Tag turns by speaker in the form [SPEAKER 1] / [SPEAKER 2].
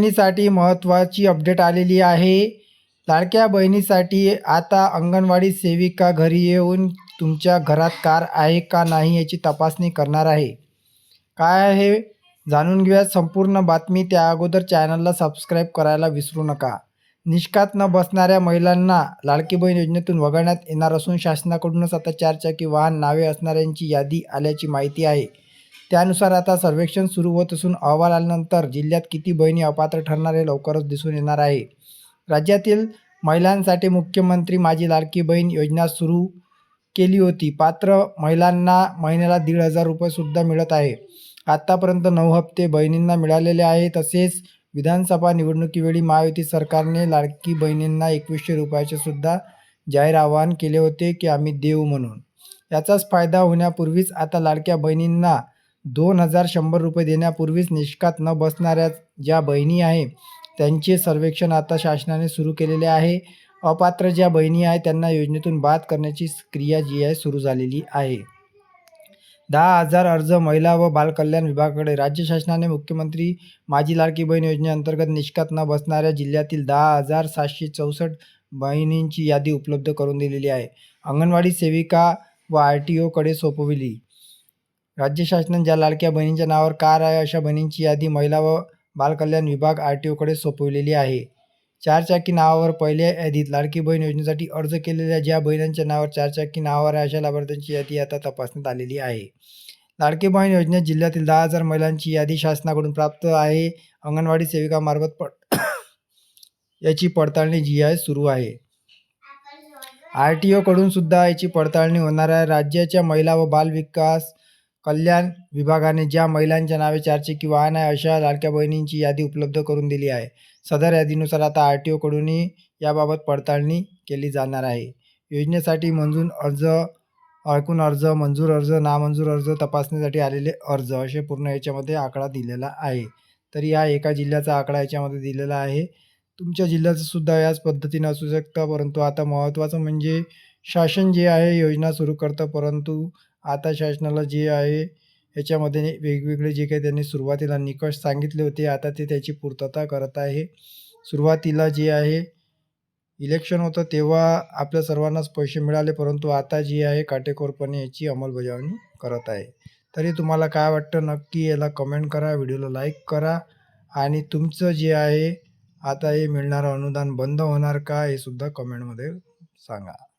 [SPEAKER 1] बहिणीसाठी महत्त्वाची अपडेट आलेली आहे. लाडक्या बहिणीसाठी आता अंगणवाडी सेविका घरी येऊन तुमच्या घरात कार आहे का नाही याची तपासणी करणार आहे. काय आहे जाणून घेऊया संपूर्ण बातमी. त्या अगोदर चॅनलला सबस्क्राईब करायला विसरू नका. निष्कात न बसणाऱ्या महिलांना लाडकी बहीण योजनेतून वगळण्यात येणार असून शासनाकडूनच आता चारचाकी वाहन नावे असणाऱ्यांची यादी आल्याची माहिती आहे. त्यानुसार आता सर्वेक्षण सुरू होत असून अहवाल आल्यानंतर जिल्ह्यात किती बहिणी अपात्र ठरणार हे लवकरच दिसून येणार आहे. राज्यातील महिलांसाठी मुख्यमंत्री माझी लाडकी बहीण योजना सुरू केली होती. पात्र महिलांना महिन्याला दीड हजार रुपयेसुद्धा मिळत आहे. आत्तापर्यंत नऊ हप्ते बहिणींना मिळालेले आहे. तसेच विधानसभा निवडणुकीवेळी महायुती सरकारने लाडकी बहिणींना एकवीसशे रुपयाचे सुद्धा जाहीर आवाहन केले होते की आम्ही देऊ म्हणून. याचाच फायदा होण्यापूर्वीच आता लाडक्या बहिणींना दोन हजार शंभर रुपये देण्यापूर्वीच निष्कात न बसणाऱ्या ज्या बहिणी आहे त्यांचे सर्वेक्षण आता शासनाने सुरू केलेले आहे. अपात्र ज्या बहिणी आहे त्यांना योजनेतून बाद करण्याची क्रिया जी आहे सुरू झालेली आहे. दहा हजार अर्ज महिला व बालकल्याण विभागाकडे. राज्य शासनाने मुख्यमंत्री माझी लाडकी बहीण योजनेअंतर्गत निष्कात न बसणाऱ्या जिल्ह्यातील दहा हजार सातशे चौसष्ट बहिणींची यादी उपलब्ध करून दिलेली आहे. अंगणवाडी सेविका व आर टी ओकडे सोपविली. राज्य शासनाने ज्या लाडक्या बहिणींच्या नावावर कार आहे अशा बहिणींची यादी महिला व बालकल्याण विभाग आर टी ओकडे सोपविलेली आहे. चारचाकी नावावर पहिल्या यादीत लाडकी बहीण योजनेसाठी अर्ज केलेल्या ज्या बहिणींच्या नावावर चारचाकी नावावर आहे अशा लाभार्थ्यांची यादी आता तपासण्यात आलेली आहे. लाडकी बहीण योजनेत जिल्ह्यातील दहा हजार महिलांची यादी शासनाकडून प्राप्त आहे. अंगणवाडी सेविकामार्फत पड याची पडताळणी जी आहे सुरू आहे. आर टी ओकडून सुद्धा याची पडताळणी होणार आहे. राज्याच्या महिला व बाल विकास कल्याण विभागाने ज्या महिलांच्या नावे चारचाकी वाहन आहे अशा लाडक्या बहिणींची यादी उपलब्ध करून दिली आहे. सदर यादीनुसार आता आर टी ओकडूनही याबाबत पडताळणी केली जाणार आहे. योजनेसाठी मंजूर अर्ज अडकून अर्ज मंजूर अर्ज नामंजूर अर्ज तपासणीसाठी आलेले अर्ज असे पूर्ण याच्यामध्ये आकडा दिलेला आहे. तर या एका जिल्ह्याचा आकडा याच्यामध्ये दिलेला आहे. तुमच्या जिल्ह्याचं सुद्धा याच पद्धतीने असू शकतं परंतु आता महत्त्वाचं म्हणजे शासन जे आहे योजना सुरू करतं परंतु आता शासनाला जे आहे याच्यामध्ये वेगवेगळे जे काही त्यांनी सुरुवातीला निकष सांगितले होते आता ते त्याची पूर्तता करत आहे. सुरुवातीला जे आहे इलेक्शन होतं तेव्हा आपल्या सर्वांनाच पैसे मिळाले परंतु आता जी आहे काटेकोरपणे याची अंमलबजावणी करत आहे. तरी तुम्हाला काय वाटतं नक्की याला कमेंट करा व्हिडिओला लाईक करा. आणि तुमचं जे आहे आता हे मिळणारं अनुदान बंद होणार का हे सुद्धा कमेंटमध्ये सांगा.